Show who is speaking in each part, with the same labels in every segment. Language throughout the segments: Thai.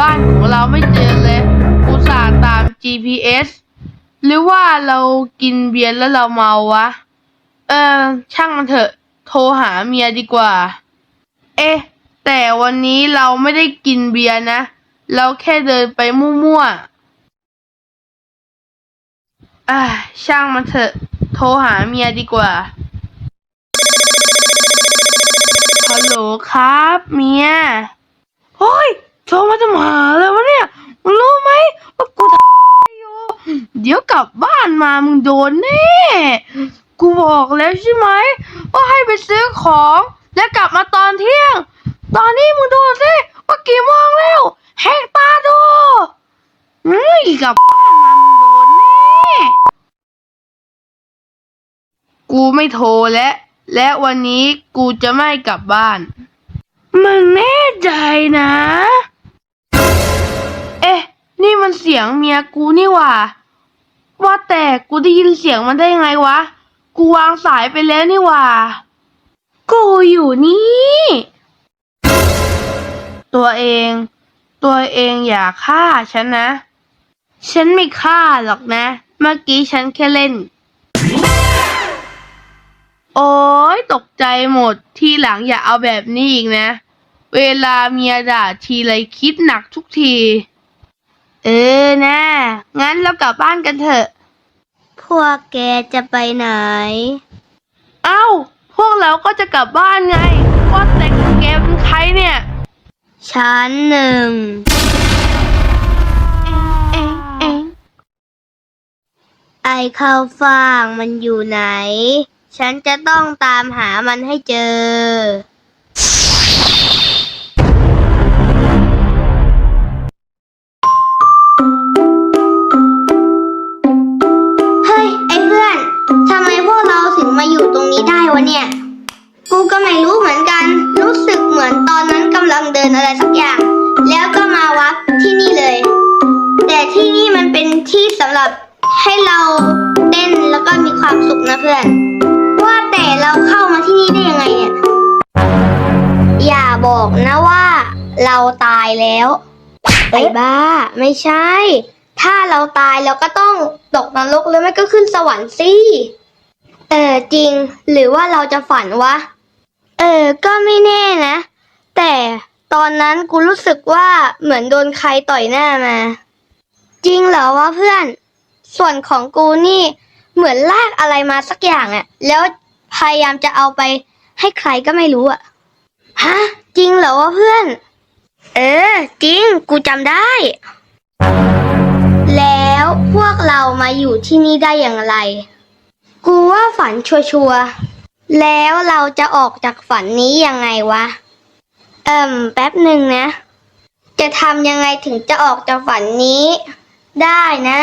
Speaker 1: บ้านของเราไม่เจอเลยอุตส่าห์ตาม GPS หรือว่าเรากินเบียร์แล้วเราเมาวะ เออ ช่างมันเถอะ โทรหาเมียดีกว่า เอ๊แต่วันนี้เราไม่ได้กินเบียร์นะ เราแค่เดินไปมั่วๆอ่าช่างมันเถอะ โทรหาเมียดีกว่า ฮัลโหลครับ เมีย โอ้ย โทรมาจะมาเลยวะเนี่ยมึงรู้ไหมว่ากูทำอยู่เดี๋ยวกลับบ้านมามึงโดนแน่กูบอกแล้วใช่ไหมว่าให้ไปซื้อของแล้วกลับมาตอนเที่ยง ตอนนี้มึงดูสิว่ากี่โมงแล้วแหกตาดูเฮ้ยกลับบ้านมามึงโดนแน่กูไม่โทรแล้วและวันนี้กูจะไม่กลับบ้าน มึงแน่ใจนะ มันเสียงเมียกูนี่หว่า ว่าแต่กูได้ยินเสียงมันได้ยังไงวะ กูวางสายไปแล้วนี่หว่า กูอยู่นี่ ตัวเอง ตัวเองอย่าฆ่าฉันนะ ฉันไม่ฆ่าหรอกนะ เมื่อกี้ฉันแค่เล่น โอ้ยตกใจหมด ทีหลังอย่าเอาแบบนี้อีกนะ เวลาเมียด่าทีไรคิดหนักทุกที เออนะ งั้นเรากลับบ้านกันเถอะ
Speaker 2: พวกแกจะไปไหน
Speaker 1: เอ้า พวกเราก็จะกลับบ้านไงว่าแต่แกเป็นใครเนี่ย
Speaker 2: ชั้นหนึ่ง
Speaker 1: เองเอง
Speaker 2: ไอข้าวฟ่างมันอยู่ไหน ฉันจะต้องตามหามันให้เจอ ได้วะเนี่ย กูก็ไม่รู้เหมือนกัน รู้สึกเหมือนตอนนั้นกำลังเดินอะไรสักอย่าง แล้วก็มาวัดที่นี่เลย แต่ที่นี่มันเป็นที่สำหรับให้เราเต้นแล้วก็มีความสุขนะเพื่อน ว่าแต่เราเข้ามาที่นี่ได้ยังไงเนี่ย อย่าบอกนะว่า เราตายแล้วไอ้บ้า ไม่ใช่ ถ้าเราตายเราก็ต้องตกนรกหรือไม่ก็ขึ้นสวรรค์สิ เออจริง หรือว่าเราจะฝันวะ เออ ก็ไม่แน่นะ แต่ตอนนั้นกูรู้สึกว่าเหมือนโดนใครต่อยหน้ามา จริงเหรอวะเพื่อน ส่วนของกูนี่เหมือนลากอะไรมาสักอย่างอะแล้วพยายามจะเอาไปให้ใครก็ไม่รู้อะฮะ จริงเหรอวะเพื่อน เออ จริง กูจำได้ แล้วพวกเรามาอยู่ที่นี่ได้อย่างไร กูว่าฝันชัวร์ๆแล้วเราจะออกจากฝันนี้ยังไงวะ เอิ่ม แป๊บหนึ่งนะ จะทำยังไงถึงจะออกจากฝันนี้ ได้นะ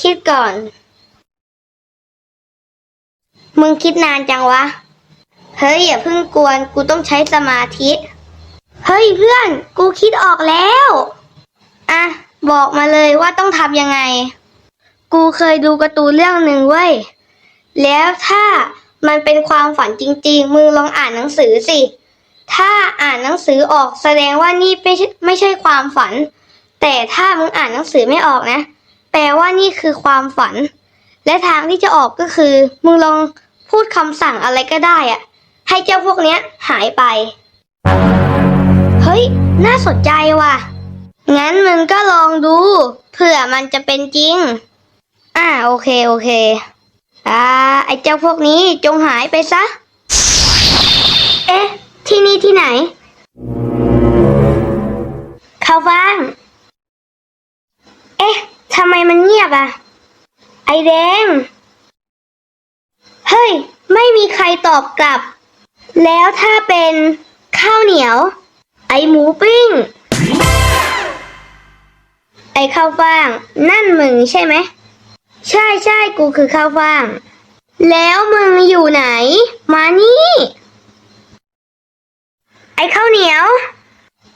Speaker 2: คิดก่อน มึงคิดนานจังวะ เฮ้ย อย่าเพิ่งกวน กูต้องใช้สมาธิ เฮ้ยเพื่อน กูคิดออกแล้ว อะ บอกมาเลยว่าต้องทำยังไง กูเคยดูการ์ตูนเรื่องหนึ่งเว้ย แล้วถ้ามันเป็นความฝันจริง ๆ มึงลองอ่านหนังสือสิ ถ้าอ่านหนังสือออกแสดงว่านี่ไม่ใช่ไม่ใช่ความฝัน แต่ถ้ามึงอ่านหนังสือไม่ออกนะ แปลว่านี่คือความฝัน และทางที่จะออกก็คือ มึงลองพูดคำสั่งอะไรก็ได้อะให้เจ้าพวกเนี้ยหายไป เฮ้ย น่าสนใจว่ะ งั้นมึงก็ลองดู เผื่อมันจะเป็นจริง อ่าโอเค โอเค อ่า ไอ้เจ้าพวกนี้จงหายไปซะ เอ๊ะ ที่นี่ที่ไหน เข้าบ้าง เอ๊ะทำไมมันเงียบอะไอแดง เฮ้ย ไม่มีใครตอบกลับ แล้วถ้าเป็นข้าวเหนียว ไอหมูปิ้ง ไอข้าวฟ่าง นั่นมึงใช่ไหม ใช่ใช่กูคือข้าวฟ่าง แล้วมึงอยู่ไหน มานี่ ไอ้ข้าวเหนียว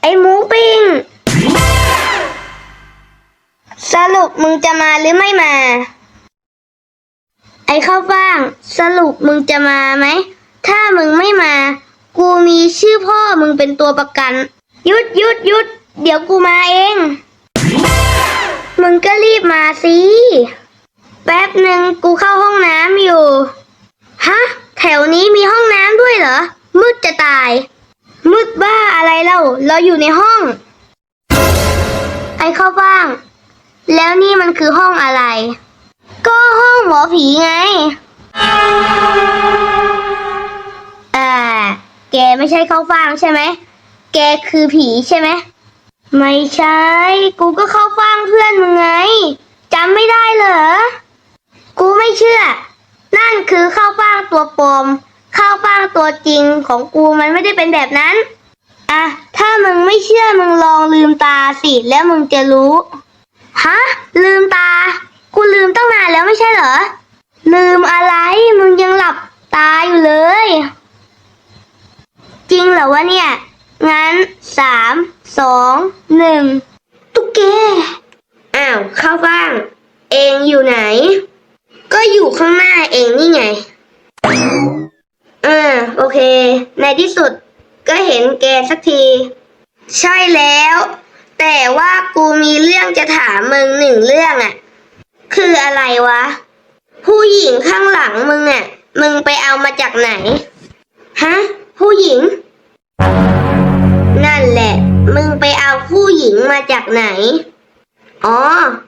Speaker 2: ไอ้หมูปิ้ง สรุปมึงจะมาหรือไม่มา ไอ้ข้าวฟ่าง สรุปมึงจะมาไหม ถ้ามึงไม่มา กูมีชื่อพ่อมึงเป็นตัวประกัน หยุดหยุดหยุด เดี๋ยวกูมาเอง มึงก็รีบมาสิ แป๊บหนึ่งกูเข้าห้องน้ำอยู่ ฮะ แถวนี้มีห้องน้ำด้วยเหรอ มืดจะตาย มืดบ้าอะไรเล่า เราอยู่ในห้อง ไอ้เข้าบ้าง แล้วนี่มันคือห้องอะไร ก็ห้องหมอผีไงอ่าแกไม่ใช่เข้าฟ่างใช่ไหม แกคือผีใช่ไหม ไม่ใช่ กูก็เข้าฟ่างเพื่อนมึงไงจำไม่ได้เหรอ กูไม่เชื่อ นั่นคือข้าวฟ่างตัวปลอม ข้าวฟ่างตัวจริงของกูมันไม่ได้เป็นแบบนั้นอะถ้ามึงไม่เชื่อมึงลองลืมตาสิ แล้วมึงจะรู้ ฮะ ลืมตา กูลืมตั้งนานแล้วไม่ใช่เหรอ ลืมอะไร มึงยังหลับตาอยู่เลย จริงเหรอวะเนี่ย งั้นสามสองหนึ่งตุ๊กแกอ้าว เข้าบ้าง เองอยู่ไหน ก็อยู่ข้างหน้าเองนี่ไง เออ โอเค ในที่สุดก็เห็นแกสักที ใช่แล้ว แต่ว่ากูมีเรื่องจะถามมึงหนึ่งเรื่องอะคืออะไรวะ ผู้หญิงข้างหลังมึงอะมึงไปเอามาจากไหน ฮะ ผู้หญิง นั่นแหละ มึงไปเอาผู้หญิงมาจากไหน อ๋อ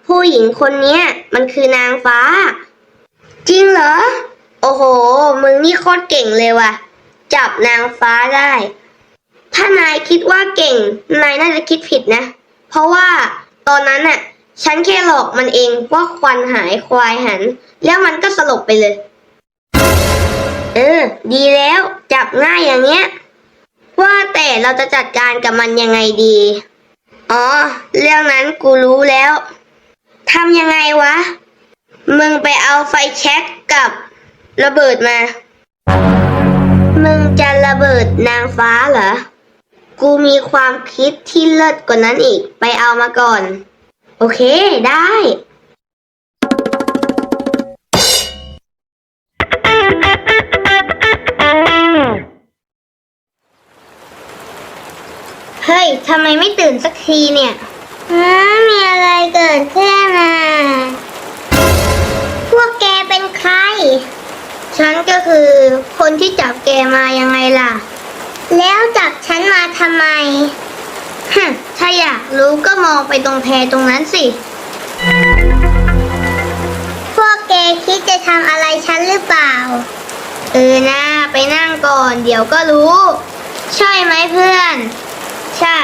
Speaker 2: ผู้หญิงคนเนี้ย มันคือนางฟ้า จริงเหรอ โอ้โห มึงนี่โคตรเก่งเลยว่ะ จับนางฟ้าได้ ถ้านายคิดว่าเก่ง นายน่าจะคิดผิดนะ เพราะว่าตอนนั้นน่ะ ฉันแค่หลอกมันเองว่าควันหายควายหัน แล้วมันก็สลบไปเลย เออ ดีแล้ว จับง่ายอย่างเงี้ย ว่าแต่เราจะจัดการกับมันยังไงดี อ๋อ เรื่องนั้นกูรู้แล้ว ทำยังไงวะ มึงไปเอาไฟแช็กกับระเบิดมา มึงจะระเบิดนางฟ้าเหรอ กูมีความคิดที่เลิศกว่านั้นอีก ไปเอามาก่อน โอเคได้ เฮ้ยทำไมไม่ตื่นสักทีเนี่ยฮะมีอะไรเกิดขึ้นอะ ฉันก็คือคนที่จับแกมายังไงล่ะ แล้วจับฉันมาทำไมฮึถ้าอยากรู้ก็มองไปตรงแพตรงนั้นสิ พวกแกคิดจะทำอะไรฉันหรือเปล่า เออนะไปนั่งก่อนเดี๋ยวก็รู้ ใช่ไหมเพื่อน ใช่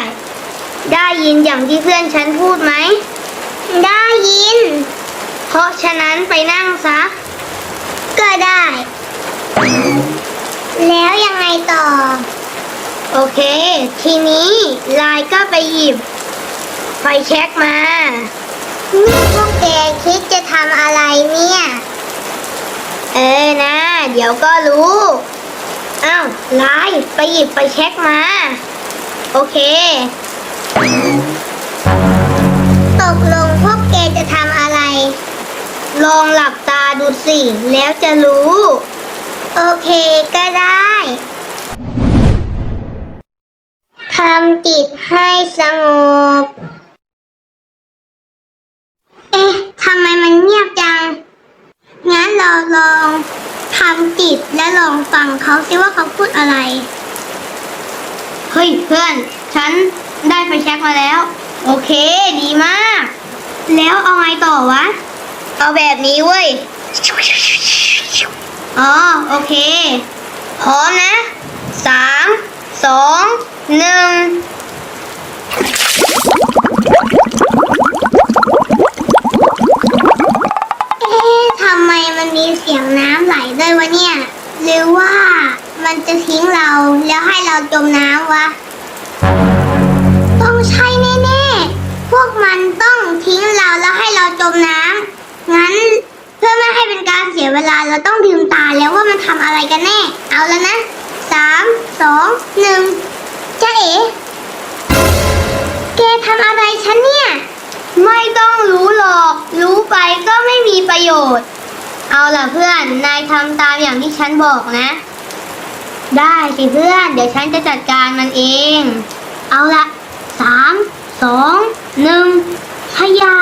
Speaker 2: ได้ยินอย่างที่เพื่อนฉันพูดไหม ได้ยิน เพราะฉะนั้นไปนั่งซะ ก็ได้ แล้วยังไงต่อ โอเค ทีนี้ลายก็ไปหยิบ ไฟแช็กมานี่พวกแกคิดจะทำอะไรเนี่ย เออนะ เดี๋ยวก็รู้อ้าวลายไปหยิบไฟแช็กมา โอเคตกลงพวกแกจะทำอะไร ลองหลับ ดูสิ แล้วจะรู้ โอเคก็ได้ทำจิตให้สงบ เอ๊ะทำไมมันเงียบจัง งั้นเราลองทำจิตและลองฟังเขาสิว่าเขาพูดอะไร เฮ้ยเพื่อน ฉันได้ไฟแช็กมาแล้ว โอเค ดีมาก แล้วเอาไงต่อวะ เอาแบบนี้เว้ย อ๋อ โอเค พร้อมนะสามสองหนึ่งเอ๊ะทำไมมันมีเสียงน้ำไหลด้วยวะเนี่ย หรือว่ามันจะทิ้งเราแล้วให้เราจมน้ำวะ อะไรกันแน่ เอาแล้วนะสามสองหนึ่งจ้าเอ๋แกทำอะไรฉันเนี่ย ไม่ต้องรู้หรอก รู้ไปก็ไม่มีประโยชน์ เอาล่ะเพื่อน นายทำตามอย่างที่ฉันบอกนะ ได้สิเพื่อน เดี๋ยวฉันจะจัดการมันเอง เอาละสามสองหนึ่งพยา